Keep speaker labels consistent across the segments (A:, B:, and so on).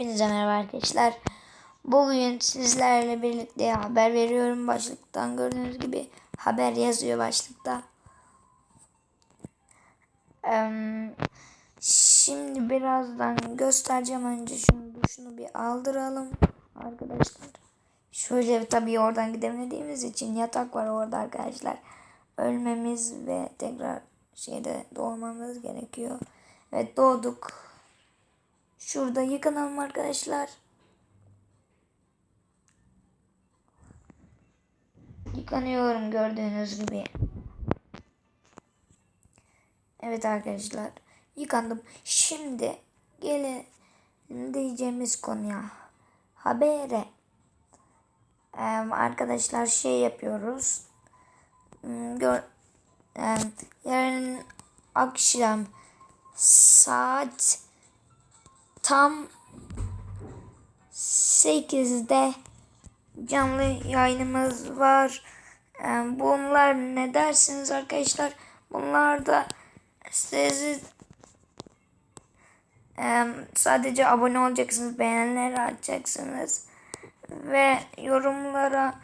A: Hepinize merhaba arkadaşlar. Bugün sizlerle birlikte haber veriyorum. Başlıktan gördüğünüz gibi haber yazıyor başlıkta. Şimdi birazdan göstereceğim. Önce şunu, şunu bir aldıralım arkadaşlar. Şöyle tabii oradan gidemediğimiz için yatak var orada arkadaşlar. Ölmemiz ve tekrar şeyde doğmamız gerekiyor. Evet doğduk. Şurada yıkanalım arkadaşlar. Yıkanıyorum gördüğünüz gibi. Evet arkadaşlar. Yıkandım. Şimdi gelin diyeceğimiz konuya. Habere. Ee, arkadaşlar şey yapıyoruz. Hmm, Gör, ee, yarın akşam saat tam 8'de canlı yayınımız var. Ee, Bunlar ne dersiniz arkadaşlar? Bunlar da sizi e, sadece abone olacaksınız, beğenileri açacaksınız ve yorumlara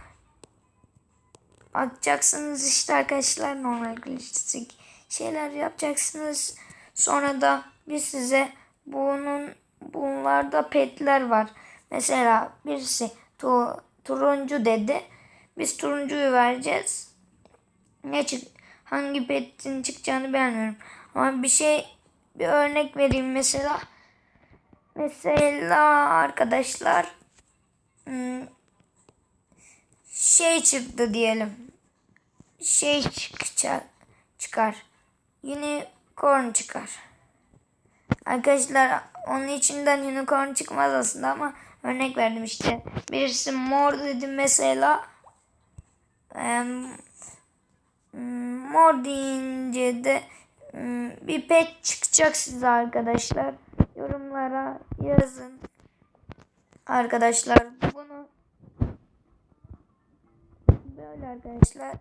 A: atacaksınız işte arkadaşlar normal klasik şeyler yapacaksınız. Sonra da biz size bunun bunlarda petler var. Mesela birisi tu, turuncu dedi. Biz turuncuyu vereceğiz. Ne çık hangi petin çıkacağını bilmiyorum. Ama bir şey bir örnek vereyim mesela. Mesela arkadaşlar hmm, şey çıktı diyelim. Şey çıkacak çıkar. Unicorn çıkar. Arkadaşlar onun içinden unicorn çıkmaz aslında ama örnek verdim işte. Birisi mor dedi mesela. Mor deyince de bir pet çıkacak size arkadaşlar. Yorumlara yazın. Arkadaşlar bunu böyle arkadaşlar.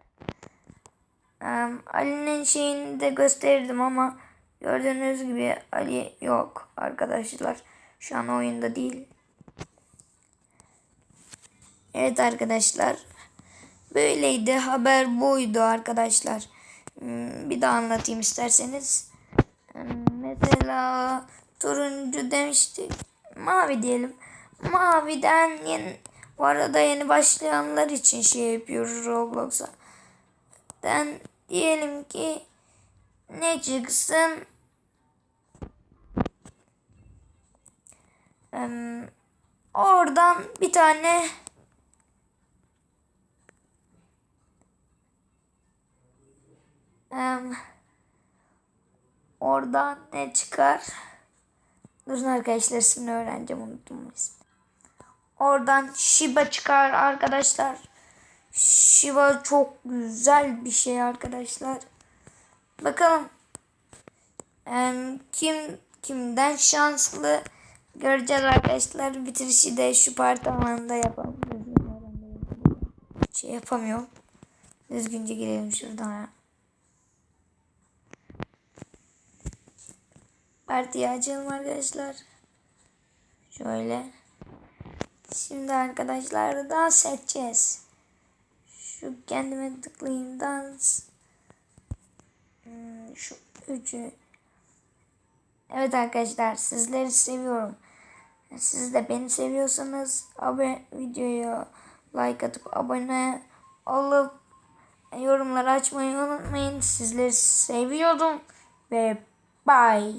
A: Ali'nin şeyini de gösterdim ama gördüğünüz gibi Ali yok arkadaşlar. Şu an oyunda değil. Evet arkadaşlar. Böyleydi. Haber buydu arkadaşlar. Bir daha anlatayım isterseniz. Mesela turuncu demiştik. Mavi diyelim. Maviden yeni, bu arada yeni başlayanlar için şey yapıyoruz Roblox'a. Ben diyelim ki ne çıksın? Oradan bir tane oradan ne çıkar? Durun arkadaşlar ismini öğreneceğim unuttum ismini. Oradan Shiba çıkar arkadaşlar. Shiba çok güzel bir şey arkadaşlar. Bakalım kim kimden şanslı göreceğiz arkadaşlar. Bitirişi de şu part alanında yapalım. Şey yapamıyorum. Düzgünce girelim şuradan. Partiyi açalım arkadaşlar. Şöyle. Şimdi arkadaşlar dans edeceğiz. Şu kendime tıklayayım dans. Hmm, şu üçü. Evet arkadaşlar sizleri seviyorum. Siz de beni seviyorsanız abone videoya like atıp abone olup yorumları açmayı unutmayın. Sizleri seviyordum ve bye.